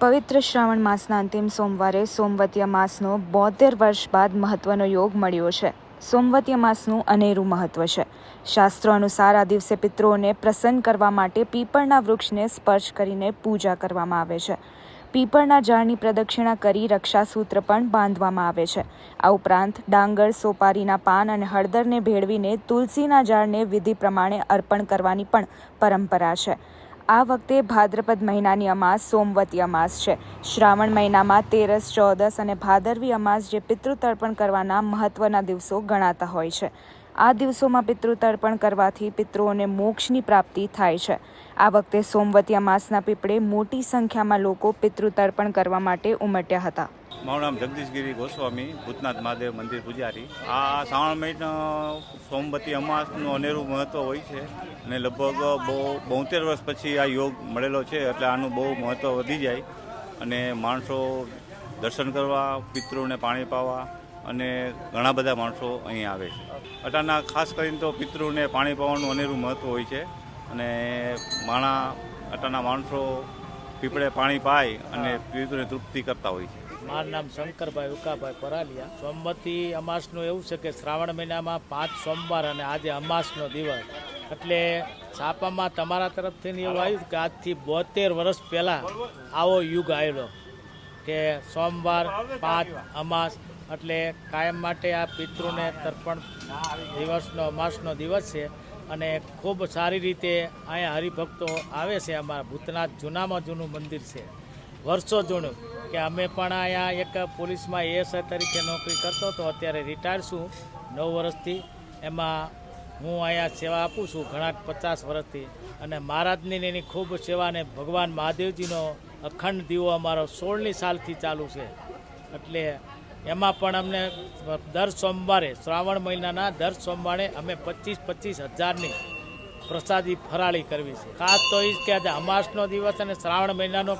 પવિત્ર શ્રાવણ માસના અંતિમ સોમવારે સોમવતીય માસનો બોતેર વર્ષ બાદ મહત્વનો યોગ મળ્યો છે. સોમવતીય માસનું અનેરું મહત્વ છે. શાસ્ત્રો અનુસાર આ દિવસે પિતૃઓને પ્રસન્ન કરવા માટે પીપળના વૃક્ષને સ્પર્શ કરીને પૂજા કરવામાં આવે છે. પીપળના ઝાડની પ્રદક્ષિણા કરી રક્ષાસૂત્ર પણ બાંધવામાં આવે છે. આ ઉપરાંત ડાંગર, સોપારીના પાન અને હળદરને ભેળવીને તુલસીના ઝાડને વિધિ પ્રમાણે અર્પણ કરવાની પણ પરંપરા છે. આ વખતે ભાદ્રપદ મહિનાની અમાસ સોમવતી અમાસ છે. શ્રાવણ મહિનામાં તેરસ, ચૌદસ અને ભાદરવી અમાસ જે પિતૃતર્પણ કરવાના મહત્વના દિવસો ગણાતા હોય છે. આ દિવસોમાં પિતૃતર્પણ કરવાથી પિતૃઓને મોક્ષની પ્રાપ્તિ થાય છે. આ વખતે સોમવતી અમાસના પીપળે મોટી સંખ્યામાં લોકો પિતૃતર્પણ કરવા માટે ઉમટ્યા હતા. મારું નામ જગદીશગીરી ગોસ્વામી, ભૂતનાથ મહાદેવ મંદિર પૂજારી. આ શ્રાવણ મહિના સોમવતી અમાસનું અનેરું મહત્ત્વ હોય છે અને લગભગ બહુ બોતેર વર્ષ પછી આ યોગ મળેલો છે એટલે આનું બહુ મહત્ત્વ વધી જાય. અને માણસો દર્શન કરવા પિતૃને પાણી પાવા અને ઘણા બધા માણસો અહીં આવે છે. અટાના ખાસ કરીને તો પિતૃને પાણી પાવાનું અનેરું મહત્ત્વ હોય છે અને માણા અટાના માણસો પીપળે પાણી પાય અને પિતૃને તૃપ્તિ કરતા હોય છે. મારું નામ શંકરભાઈ ઉકાભાઈ પરાલિયા. સોમવતી અમાસનું એવું છે કે શ્રાવણ મહિનામાં પાંચ સોમવાર અને આજે અમાસનો દિવસ. એટલે છાપામાં તમારા તરફથી એવું આવ્યું કે આજથી બોતેર વર્ષ પહેલાં આવો યુગ આવેલો. કે સોમવાર પાંચ અમાસ એટલે કાયમ માટે આ પિતૃને તર્પણ દિવસનો, અમાસનો દિવસ છે અને ખૂબ સારી રીતે અહીંયા હરિભક્તો આવે છે અમારા ભૂતનાથ. જૂનામાં જૂનું મંદિર છે. વર્ષો જૂનું કે અમે પણ અહીંયા એક પોલીસમાં એએસઆઈ તરીકે નોકરી કરતો હતો, અત્યારે રિટાયર છું નવ વર્ષથી. એમાં હું અહીંયા સેવા આપું છું ઘણા પચાસ વર્ષથી. અને મહારાજની એની ખૂબ સેવા અને ભગવાન મહાદેવજીનો અખંડ દીવો અમારો સોળની સાલથી ચાલુ છે. એટલે એમાં પણ અમને દર સોમવારે, શ્રાવણ મહિનાના દર સોમવારે અમે પચીસ પચીસ હજારની પ્રસાદી ફરાળી કરવી છે. ખાસ તો એ કે આજે અમાસનો દિવસ અને શ્રાવણ મહિનાનો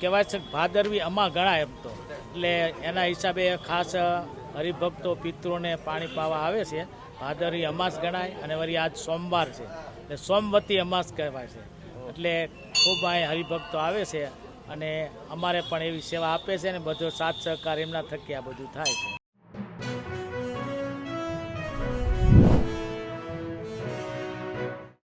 કહેવાય છે ભાદરવી અમા ગણાય એમ તો. એટલે એના હિસાબે ખાસ હરિભક્તો, પિતૃને પાણી પાવા આવે છે. ભાદરવી અમાસ ગણાય અને વળી આજ સોમવાર છે. એટલે સોમવતી અમાસ કહેવાય છે. એટલે ખૂબ અહીં હરિભક્તો આવે છે. અને અમારે પણ એવી સેવા આપે છે ને બધો સાથ સહકાર એમના થકી આ બધું થાય છે.